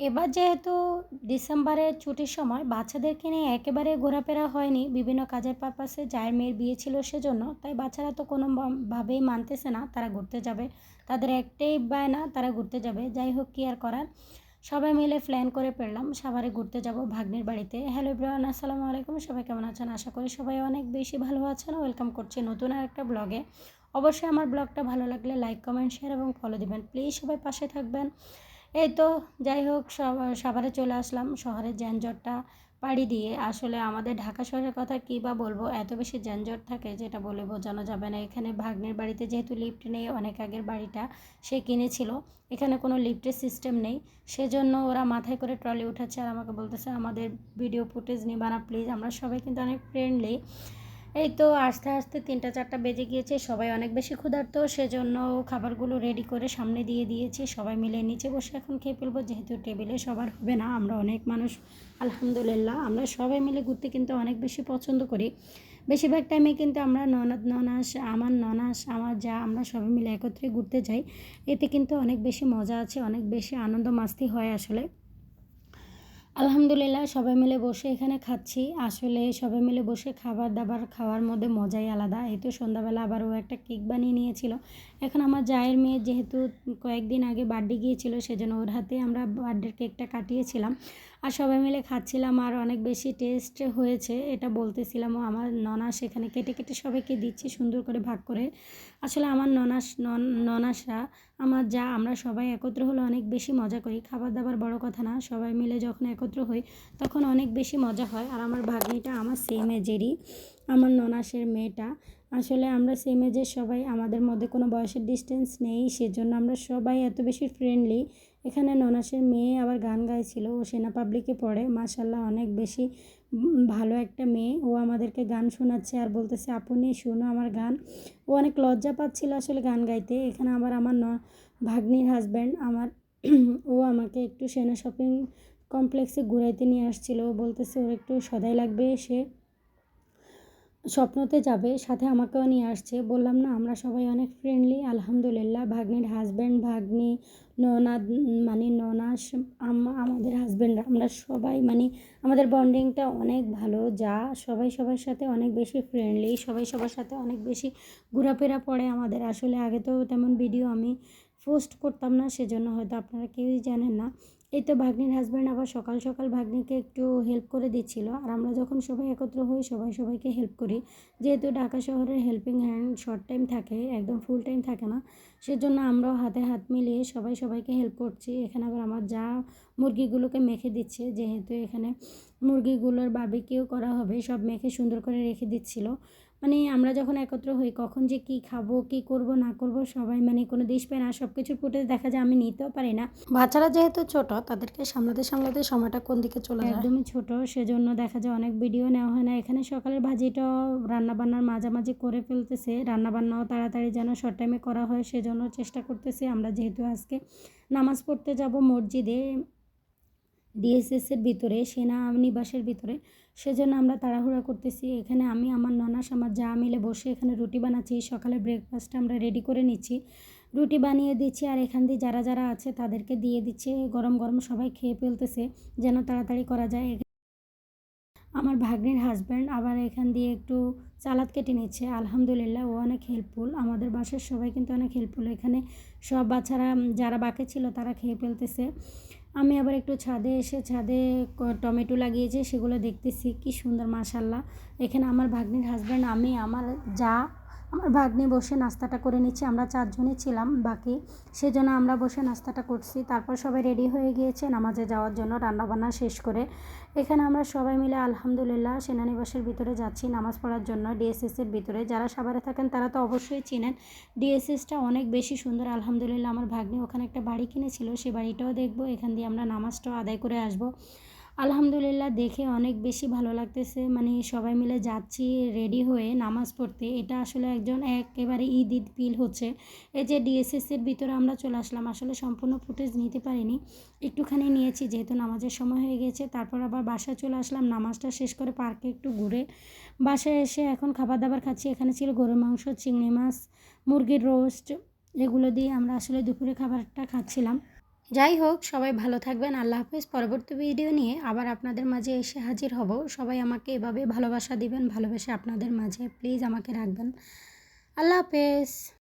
এবার যেহেতু ডিসেম্বরের ছুটির সময় বাচ্চাদেরকে নিয়ে একেবারে ঘোরাফেরা হয়নি, বিভিন্ন কাজের পারপাসে যার মেয়ের বিয়ে ছিল সেজন্য, তাই বাচ্চারা তো কোনো ভাবেই মানতেছে না তারা ঘুরতে যাবে। তাদের একটাই বায়না তারা ঘুরতে যাবে। যাই হোক, কি আর করার? সবাই মিলে প্ল্যান করে ফেললাম সাভারে ঘুরতে যাব ভাগ্নির বাড়িতে। হ্যালো ব্রান আসসালামু আলাইকুম। সবাই কেমন আছেন? আশা করি সবাই অনেক বেশি ভালো আছেন। ওয়েলকাম করছি নতুন আর একটা ব্লগে অবশ্যই আমার ব্লগটা ভালো লাগলে লাইক কমেন্ট শেয়ার এবং ফলো দিবেন। প্লিজ সবাই পাশে থাকবেন। এই তো, যাই হোক সাভারে চলে আসলাম শহরের যানজটটা পাড়ি দিয়ে। আসলে আমাদের ঢাকা শহরের কথা কী বা বলব? এত বেশি যানজট থাকে যেটা বলে বোঝানো যাবে না। এখানে ভাগ্নের বাড়িতে যেহেতু লিফট নেই, অনেক আগের বাড়িটা সে কিনেছিল। এখানে কোনো লিফটের সিস্টেম নেই। সেজন্য ওরা মাথায় করে ট্রলি উঠাচ্ছে আর আমাকে বলতেছে, আমাদের ভিডিও ফুটেজ নিবা না প্লিজ আমরা সবাই কিন্তু অনেক ফ্রেন্ডলি এই তো আস্তে আস্তে তিনটা চারটা বেজে গিয়েছে, সবাই অনেক বেশি ক্ষুধার্ত, সেজন্য খাবারগুলো রেডি করে সামনে দিয়ে দিয়েছি, সবাই মিলে নিচে বসে এখন খেয়ে ফেলব, যেহেতু টেবিলে সবার হবে না, আমরা অনেক মানুষ, আলহামদুলিল্লাহ, আমরা সবাই মিলে ঘুরতে কিন্তু অনেক বেশি পছন্দ করি। বেশিরভাগ টাইমে কিন্তু আমরা ননদ, ননাস, আমার ননাস, আমার যা, আমরা সবাই মিলে একত্রে ঘুরতে যাই, এতে কিন্তু অনেক বেশি মজা আছে, অনেক বেশি আনন্দ মাস্তি হয় আসলে। আলহামদুলিল্লাহ, সবাই মিলে বসে এখানে খাচ্ছি। আসলে সবাই মিলে বসে খাবার দাবার খাওয়ার মধ্যে মজাই আলাদা। এই তো সন্ধ্যাবেলা আবার ও একটা কেক বানিয়ে নিয়েছিল। এখন আমার জায়ের মেয়ে যেহেতু কয়েকদিন আগে বার্থডে গিয়েছিল, সেজন্য ওর হাতে আমরা বার্থডের কেকটা কাটিয়েছিলাম। আর সবাই মিলে খাচ্ছিলাম আর অনেক বেশি টেস্ট হয়েছে, এটা বলতেছিলাম। ও আমার ননাস এখানে কেটে কেটে সবাইকে দিচ্ছি সুন্দর করে ভাগ করে। আসলে আমার ননাস ননাসরা, আমার যা, আমরা সবাই একত্র হলে অনেক বেশি মজা করি। খাবার দাবার বড় কথা না, সবাই মিলে যখন একত্র হই, তখন অনেক বেশি মজা হয়। আর আমার ভাগ্নিটা আমার সেম এজেরই আমার ননাসের মেয়েটা। আসলে আমরা সেম এজের সবাই, আমাদের মধ্যে কোনো বয়সের ডিস্টেন্স নেই, সেজন্য আমরা সবাই এত বেশি ফ্রেন্ডলি এখানে ননাসের মেয়ে আবার গান গাইছিল, ও সেনা পাবলিকে পড়ে। মাসাল্লাহ অনেক বেশি ভালো একটা মেয়ে। ও আমাদেরকে গান শোনাচ্ছে আর বলতেছে, আপনি শুনো আমার গান। ও অনেক লজ্জা পাচ্ছিল আসলে গান গাইতে। এখানে আবার আমার ন, ভাগ্নির হাজব্যান্ড আমার ও আমাকে একটু সেনা শপিং কমপ্লেক্সে ঘুরাইতে নিয়ে আসছিল। বলতেছে, ওর একটু সদাই লাগবে সে স্বপ্নতে যাবে, সাথে আমাকেও নিয়ে আসছে। বললাম, না, আমরা সবাই অনেক ফ্রেন্ডলি আলহামদুলিল্লাহ। ভাগ্নির হাজব্যান্ড ভাগ্নি ননাদ মানে ননাস আমাদের হাজব্যান্ড আমরা সবাই মানে আমাদের বন্ডিংটা অনেক ভালো। যা সবাই সবার সাথে অনেক বেশি ফ্রেন্ডলি সবাই সবার সাথে অনেক বেশি ঘোরাফেরা পড়ে আমাদের। আসলে আগে তো তেমন ভিডিও আমি পোস্ট করতাম না, সেজন্য হয়তো আপনারা কেউই জানেন না। এই তো ভাগ্নির হাজব্যান্ড আবার সকাল সকাল ভাগ্নিকে একটু হেল্প করে দিচ্ছিল। আর আমরা যখন সবাই একত্র হই, সবাই সবাইকে হেল্প করি। যেহেতু ঢাকা শহরের হেল্পিং হ্যান্ড শর্ট টাইম থাকে, একদম ফুল টাইম থাকে না, সেজন্য আমরাও হাতে হাত মিলিয়ে সবাই সবাইকে হেল্প করছি। এখানে আবার আমার যা মুরগিগুলোকে মেখে দিচ্ছে, যেহেতু এখানে মুরগিগুলোর বাবিকেও করা হবে, সব মেখে সুন্দর করে রেখে দিচ্ছিল। মানে আমরা যখন একত্র হই কখন যে কি খাব কি করব না করব সবাই মানে কোনো দিশ পায় না সব কিছুর ফুটেজ দেখা যায় আমি নিতেও পারি না। বাচ্চারা যেহেতু ছোট তাদেরকে সামলাতে সামলাতে সময়টা কোন দিকে চলে যায়? একদমই ছোট সেজন্য দেখা যায় অনেক ভিডিও নেওয়া হয় না। এখানে সকালের ভাজিটাও রান্নাবান্নার মাঝামাঝি করে ফেলতেছে। রান্নাবান্নাও তাড়াতাড়ি যেন শর্ট টাইমে করা হয় সেজন্য চেষ্টা করতেছি। আমরা যেহেতু আজকে নামাজ পড়তে যাব মসজিদে ডিএসএসের ভিতরে, সেনা নিবাসের ভিতরে, সেজন্য আমরা তাড়াহুড়া করতেছি। এখানে আমি, আমার ননাস, আমার যা মিলে বসে এখানে রুটি বানাচ্ছি। সকালে ব্রেকফাস্ট আমরা রেডি করে নিচ্ছি। রুটি বানিয়ে দিচ্ছি আর এখান দিয়ে যারা যারা আছে তাদেরকে দিয়ে দিচ্ছে। গরম গরম সবাই খেয়ে ফেলতেছে, যেন তাড়াতাড়ি করা যায়। আমার ভাগ্নির হাজব্যান্ড আবার এখান দিয়ে একটু চালাদ কেটে নিচ্ছে। আলহামদুলিল্লাহ, ও অনেক হেল্পফুল আমাদের বাসার সবাই কিন্তু অনেক হেল্পফুল এখানে সব বাচ্চারা, যারা বাকি ছিল তারা খেয়ে ফেলতেছে। আমি আবার একটু ছাদে এসে ছাদে টমেটো লাগিয়েছে, সেগুলো দেখতেছি, কি সুন্দর, মাশাল্লাহ। এখানে আমার ভাগ্নির হাজব্যান্ড আমি, আমার যা আমার ভাগ্নি বসে নাস্তাটা করে নিচ্ছি, আমরা চারজনই ছিলাম বাকি। সেজন্য আমরা বসে নাস্তাটা করছি। তারপর সবাই রেডি হয়ে গিয়েছে নামাজে যাওয়ার জন্য, রান্নাবান্না শেষ করে। এখানে আমরা সবাই মিলে আলহামদুলিল্লাহ সেনানিবাসের ভিতরে যাচ্ছি নামাজ পড়ার জন্য। ডিএসএসের ভিতরে যারা সাভারে থাকেন তারা তো অবশ্যই চিনেন। ডিএসএসটা অনেক বেশি সুন্দর, আলহামদুলিল্লাহ। আমার ভাগ্নি ওখানে একটা বাড়ি কিনেছিল, সে বাড়িটাও দেখব। এখান দিয়ে আমরা নামাজটাও আদায় করে আসব। আলহামদুলিল্লাহ, দেখে অনেক বেশি ভালো লাগতেছে। মানে সবাই মিলে যাচ্ছি রেডি হয়ে নামাজ পড়তে। এটা আসলে একজন একেবারে ঈদ ঈদ ফিল হচ্ছে। এই যে ডিএসএসের ভিতরে আমরা চলে আসলাম। আসলে সম্পূর্ণ ফুটেজ নিতে পারিনি। একটুখানি নিয়েছি যেহেতু নামাজের সময় হয়ে গেছে। তারপর আবার বাসায় চলে আসলাম। নামাজটা শেষ করে পার্কে একটু ঘুরে বাসায় এসে এখন খাবার দাবার খাচ্ছি। এখানে ছিল গরুর মাংস, চিংড়ি মাছ, মুরগির রোস্ট এগুলো দিয়ে আমরা আসলে দুপুরে খাবারটা খাচ্ছিলাম। যাই হোক, সবাই ভালো থাকবেন, আল্লাহ হাফেজ। পরবর্তী ভিডিও নিয়ে আবার আপনাদের মাঝে এসে হাজির হব। সবাই আমাকে এভাবে ভালোবাসা দিবেন, ভালোবেসে আপনাদের মাঝে। প্লিজ আমাকে রাখবেন। আল্লাহ হাফেজ।